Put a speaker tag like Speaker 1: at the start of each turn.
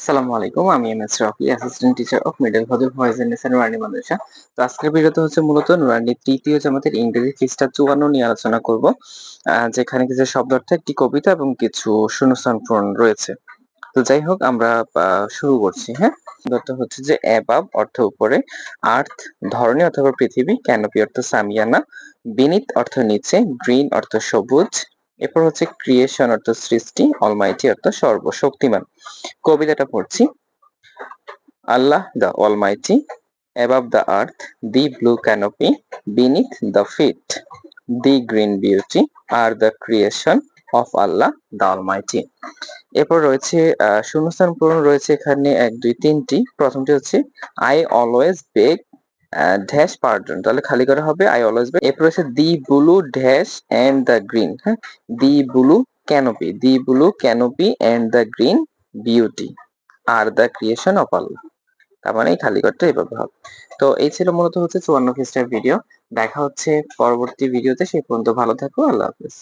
Speaker 1: আসসালামু আলাইকুম, আমি M S Rocky assistant teacher of middle Fazal Faiz Nisa Nurani Madrasa তো আজকের ভিডিওতে হচ্ছে মূলত নুরানি তৃতীয় জামাতের ইংরেজি পৃষ্ঠা চুয়ান্ন নিয়ে আলোচনা করব যেখানে কিছু শব্দার্থ একটি কবিতা এবং কিছু শূন্যস্থান পূরণ রয়েছে। তো যাই হোক, আমরা শুরু করছি হ্যাঁ? শব্দটা হচ্ছে যে অ্যাবাব অর্থ উপরে, আর্থ ধরনী অথবা পৃথিবী ক্যানোপি অর্থ সামিয়ানা, বিনিত অর্থ নিচে, গ্রিন অর্থ সবুজ এরপর হচ্ছে ক্রিয়েশন অর্থ সৃষ্টি অলমাইটি অর্থ সর্বশক্তিমান। কবিতাটা পড়ছি। Allah the almighty above the earth the blue canopy beneath the feet the green beauty R the creation of Allah the almighty এরপর রয়েছে শূন্যস্থান পূরণ রয়েছে এখানে এক, দুই, তিনটি। প্রথমটি হচ্ছে I always beg dash pardon তাহলে খালি করা হবে আই অলওয়েজ বেগ এরপর রয়েছে the blue dash and the green হ্যাঁ? The blue canopy the blue canopy and the green beauty R the creation of Allah তার মানে খালি ঘরটা এভাবে হবে। তো এই ছিল মূলত হচ্ছে চুয়ান্ন খ্রিস্টার ভিডিও দেখা হচ্ছে পরবর্তী ভিডিওতে সেই পর্যন্ত ভালো থাকো। আল্লাহ হাফেজ।